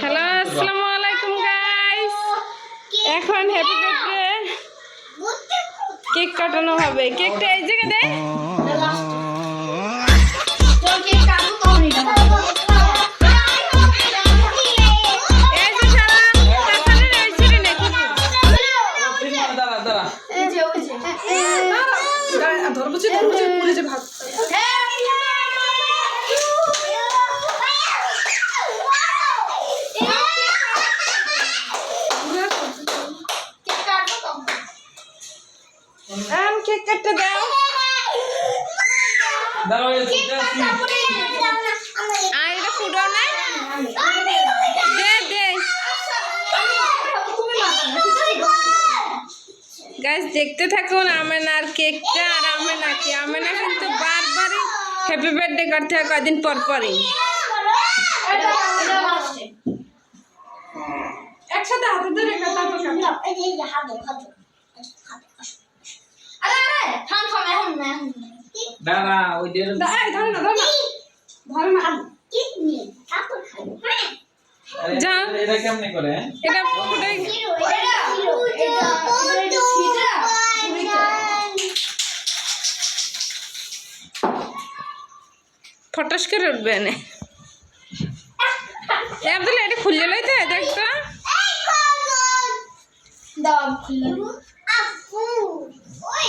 Hello আসসালামু আলাইকুম guys এখন হ্যাপি বার্থডে কেক কাটানো হবে। কেকটা এই জায়গায় দে। ধরবছে ধরবছে পুরে যে ভাত আম কেক কাটতে দাও। আর এটা ফুটাও না? দে দে। গাইস দেখতে থাকুন আমেনার কেকটা আর আমেনাকে আমেনা কিন্তু বারবারই হ্যাপি বার্থডে করতে হয় কয়দিন পর পরই। একসাথে হাতে ধরে। দাঁড়া ওই যে দা- না ধরে না ধরে না যা। এটা কেমনে করে? এটা ফুটাই ফটাস করে উঠবে না আব্দুল্লাহ এটা খুললে লইতে নাকি না ওটার মধ্যে ওই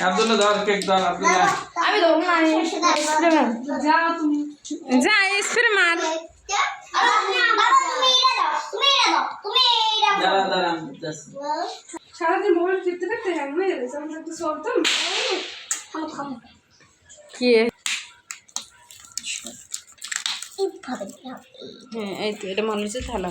আব্দুল্লাহ ধর কেক ধর আব্দুল্লাহ আমি ধরবো না যা তুমি। যা স্প্রে মার। সারাদিন মোবাইল টিপতে থাকতে হ্যাং হয়ে যাচ্ছে আমরা একটু সরতাম কি হ্যাঁ এই তো এটা মনে হচ্ছে থালা।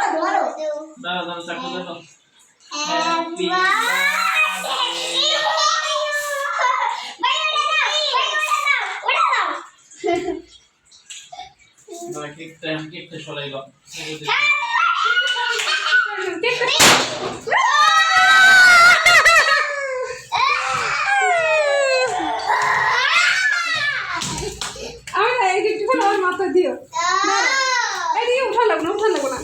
কেকটা কেকটা সরাই দাও দিও এই উঠা লাগো না উঠা লাগো না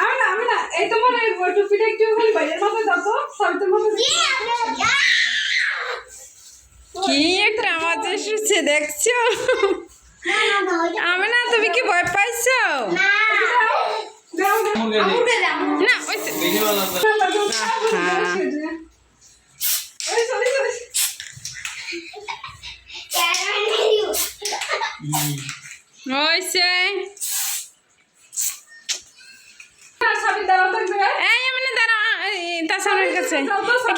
আমি না আমি না এই তোমার টুপিটা একটু বাইরের মাথায় দাও তো সাবিতের। কি একটা আওয়াজ এসেছে দেখছ আমি না তুমি কি ভয় পাইছো দাও দাও মুরগি দি না ওই তো- ভিডিও বানাও হ্যাঁ। ওই চলে চলে হয়েছে সাবি দাঁড়াও থাকবে এই আমি না দাঁড়া তাছাড়ার কাছে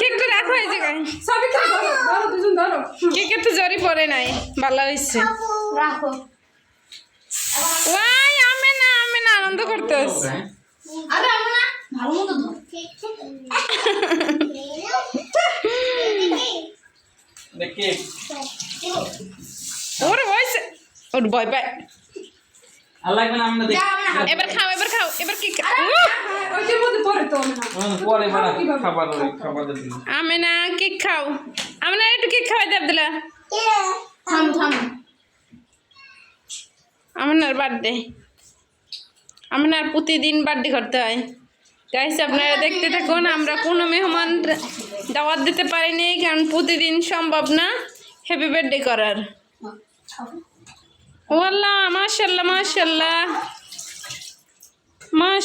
কেকটা রাখো এই জায়গায়। সাবি ধরো ধরো দুজন ধরো কেকের তো জরি পড়ে নাই ভালো হয়েছে ওয়াই আমি না আমি না আনন্দ করতে আসছি আরে আমরা ভালো মতো ধর। দেখে। ওর ভয় পায়। আর লাগবে না আমরা দেখি। এবার খাও এবার এবার কি হ্যাঁ, ওইটার মধ্যে পরে তো আমি না। পরে খাবার খাবার আমি না কেক খাও। আমি না একটু কেক খাওয়াই দেব দিলা থাম থাম। আমার বার্থডে। আমার প্রতিদিন বার্থডে করতে হয়। গাইস আপনারা দেখতে থাকুন আমরা কোনো মেহমান দাওয়াত দিতে পারিনি কারণ প্রতিদিন সম্ভব না হ্যাপি বার্থডে করার। ওয়াল্লাহ মাশাল্লাহ মাশাল্লাহ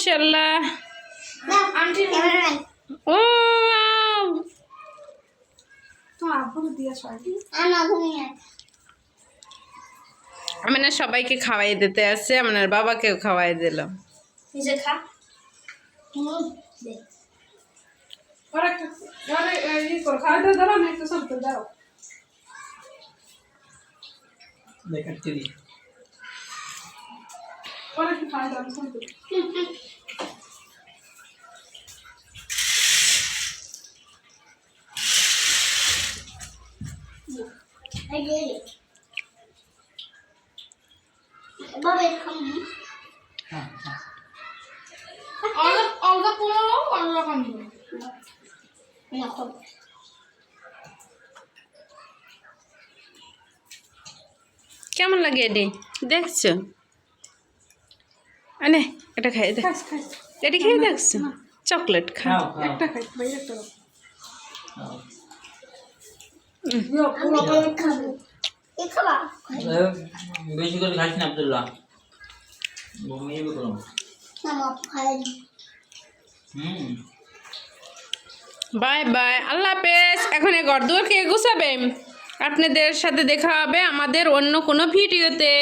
মাশাল্লাহ ও আমি না সবাইকে খাওয়াই দিতে আসছে আমার বাবাকেও খাওয়াই দিলাম নিজে কেমন লাগে এটি? দেখছ? আনে এটা খাই দেখ। এটি খেয়ে দেখছ? চকলেট খা। একটা বাইরে একটা দাও। খাও। ইয়ো, পুরো আমি খাব এ খাবা এ, বেশি করে না বাই বাই, আল্লাহ হাফেজ। এখন এই ঘর কে গুছাবে। আপনাদের সাথে দেখা হবে আমাদের অন্য কোনো ভিডিওতে।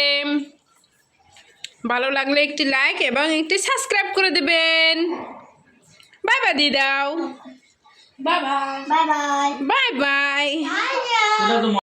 ভালো লাগলে একটি লাইক এবং একটি সাবস্ক্রাইব করে দেবেন। বাই বাই দিয়ে দাও বাবা bye bye bye bye bye এটা তো